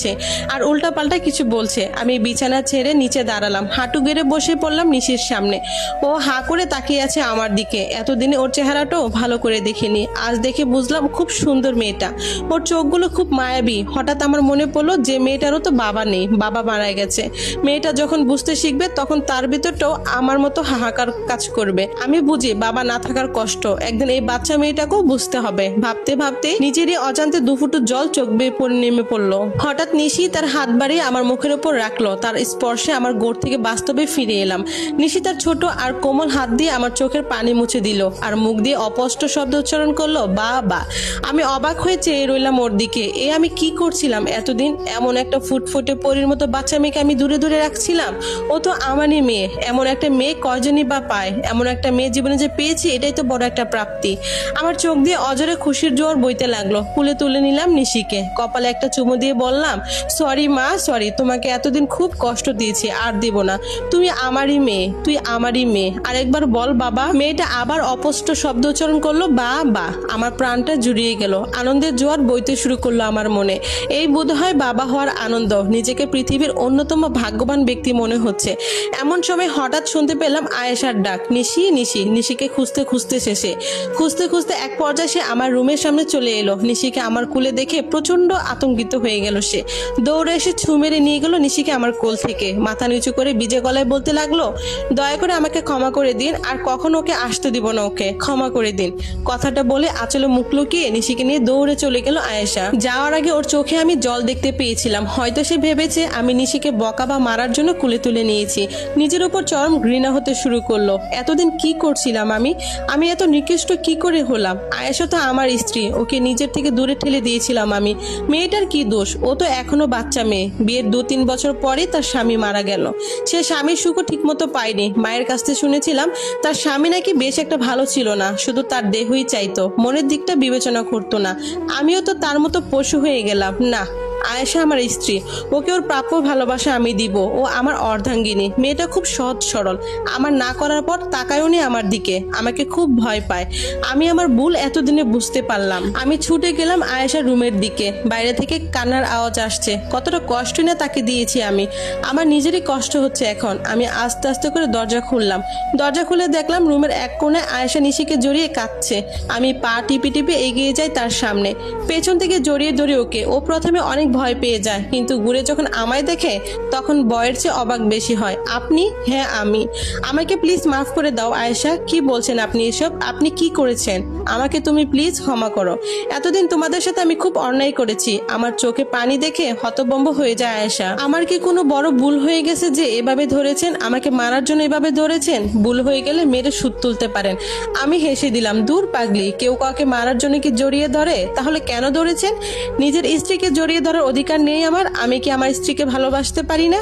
যাচ্ছে আর উল্টা পাল্টা কিছু বলছে। আমি বিছানা ছেড়ে নিচে দাঁড়ালাম। হাঁটু গেড়ে বসে পড়লাম নিশির সামনে। ও হা করে তাকিয়ে আছে আমার দিকে। এতদিনে ওর চেহারাটাও ভালো করে দেখিনি। আজ দেখে বুঝলাম খুব সুন্দর মেয়েটা। ওর চোখগুলো খুব মায়াবী। হঠাৎ আমার মনে পড়ল যে মেয়েটারও তো বাবা নেই। বাবা মারা গেছে। মেয়েটা যখন বুঝতে শিখবে, তখন তার ভিতরটাও আমার মতো হাহাকার কাজ করবে। আমি বুঝি বাবা না থাকার কষ্ট। একদিন এই বাচ্চা মেয়েটাকেও বুঝতে হবে। ভাবতে ভাবতে নিজেরই অজান্তে দুফুটু জল চোখ বেয়ে নেমে পড়ল। হঠাৎ নিশি তার হাত বাড়িয়ে আমার মুখের উপর রাখল। তার স্পর্শে আমার গোড় থেকে বাস্তবে ফিরে এলাম। নিশি তার ছোট আর কোমল হাত দিয়ে আমার চোখের পানি মুছে দিল আর মুখ দিয়ে অপষ্ট শব্দ উচ্চারণ করল বা বা আমি অবাক হয়ে চেয়ে রইলাম ওর দিকে। এ আমি কি করছিলাম? এতদিন এমন একটা ফুটফুটে পরির মতো বাচ্চা মেয়েকে আমি দূরে দূরে রাখছিলাম? ও তো আমারই মেয়ে। এমন একটা মেয়ে কয়জনই বা পায়? এমন একটা মেয়ে জীবনে যে পেয়েছি, এটাই তো বড় একটা প্রাপ্তি। আমার চোখ দিয়ে অজরে খুশির জোর বইতে লাগল। কুলে তুলে নিলাম নিশিকে। কপালে একটা চুমু দিয়ে বললাম সরি মা সরি তোমাকে এতদিন খুব কষ্ট দিয়েছি, আর দিব না। তুমি আমারই মেয়ে, তুই আমারই মেয়ে। আরেকবার বল বাবা। মেয়েটা আবার অপষ্ট শব্দ উচ্চারণ করল, বা বা। আমার প্রাণটা জুড়িয়ে গেল। আনন্দের জোয়ার বইতে শুরু করল আমার মনে। এই বোধ হয় বাবা হওয়ার আনন্দ, নিজেকে পৃথিবীর অন্যতম ভাগ্যবান ব্যক্তি মনে হচ্ছে। এমন সময় হঠাৎ শুনতে পেলাম আয়েশার ডাক, নিশি নিশি। নিশিকে খুঁজতে খুঁজতে শেষে। খুঁজতে খুঁজতে এক পর্যায়ে সে আমার রুমের সামনে চলে এলো। নিশিকে আমার কুলে দেখে প্রচণ্ড আতঙ্কিত হয়ে গেল সে। দৌড়ে এসে ছু মেরে নিয়ে গেল নিশিকে আমার কোল থেকে। মাথা নিচু করে বিজে গলায় বলতে লাগল, দয়া করে আমাকে ক্ষমা করে দিন, আর কখন ওকে আসতে দিব না ওকে। ক্ষমা করে দিন। কথাটা বলে আচলে মুখ লুকিয়ে নিশিকে নিয়ে দৌড়ে চলে গেল আয়েশা। যাওয়ার আগে ওর চোখে আমি জল দেখতে পেয়েছিলাম। হয়তো সে ভেবেছে আমি নিশিকে বকা বা মারার জন্য কুলে তুলে নিয়েছি। নিজের উপর চরম ঘৃণা হতে শুরু করল। এতদিন কি করছিলাম আমি? আমি এত নিকৃষ্ট কি করে হলাম? আয়েশা তো আমার স্ত্রী, ওকে নিজের থেকে দূরে ঠেলে দিয়েছিলাম আমি। মেয়েটার কি দোষ? ও তো এখনও বাচ্চা মেয়ে। বিয়ের দু তিন বছর পরে তার স্বামী মারা গেল। সে স্বামীর সুখও ঠিকমতো পায়নি। মায়ের কাছ থেকে শুনেছিলাম, তার স্বামী নাকি বেশ একটা ভালো ছিল না, শুধু তার দেহই চাইতো। মনের দিকটা বিবেচনা করতো না। আমিও তো তার মতো পশু হয়ে গেলাম। না। আয়েশা আমার স্ত্রী। ওকে ওর প্রাপ্য ভালোবাসা আমি দিব। ও আমার অর্ধাঙ্গিনী। মেয়েটা খুব সহজ সরল। আমার না করার পর তাকায়ও নি আমার দিকে। আমাকে খুব ভয় পায়। আমি আমার ভুল এতদিনে বুঝতে পারলাম। আমি ছুটে গেলাম আয়েশার রুমের দিকে। বাইরে থেকে কান্নার আওয়াজ আসছে। কতটা কষ্ট না তাকে দিয়েছি আমি। আমার নিজেরই কষ্ট হচ্ছে এখন। আমি আস্তে আস্তে করে দরজা খুললাম। দরজা খুলে দেখলাম রুমের এক কোণে আয়েশা নিশিকে জড়িয়ে কাঁদছে। আমি পা টিপে টিপে এগিয়ে যাই তার সামনে। পেছন থেকে জড়িয়ে ধরে ওকে। ও প্রথমে অনেক ভয় পেয়ে যায়। কিন্তু ঘুরে যখন আমায় দেখে, তখন বয়ের চেয়ে অবাক বেশি হয়। আপনি? হ্যাঁ আমি। আমাকে প্লিজ মাফ করে দাও, আয়েশা। কি বলছেন আপনি এসব? আপনি কি করেছেন? আমাকে তুমি প্লিজ ক্ষমা করো। এতদিন তোমাদের সাথে আমি খুব অন্যায় করেছি। আমার চোখে পানি দেখে হতবম্ব হয়ে যায় আয়েশা। আমার কি কোনো বড় ভুল হয়ে গেছে যে এভাবে ধরেছেন? আমাকে মারার জন্য এভাবে ধরেছেন? ভুল হয়ে গেলে মেরে সুদ তুলতে পারেন। আমি হেসে দিলাম, দূর পাগলি, কেউ কাউকে মারার জন্য কি জড়িয়ে ধরে? তাহলে কেন ধরেছেন? নিজের স্ত্রীকে জড়িয়ে ধরার অধিকার নেই আমার আমি কি আমার স্ত্রীকে ভালোবাসতে পারি না?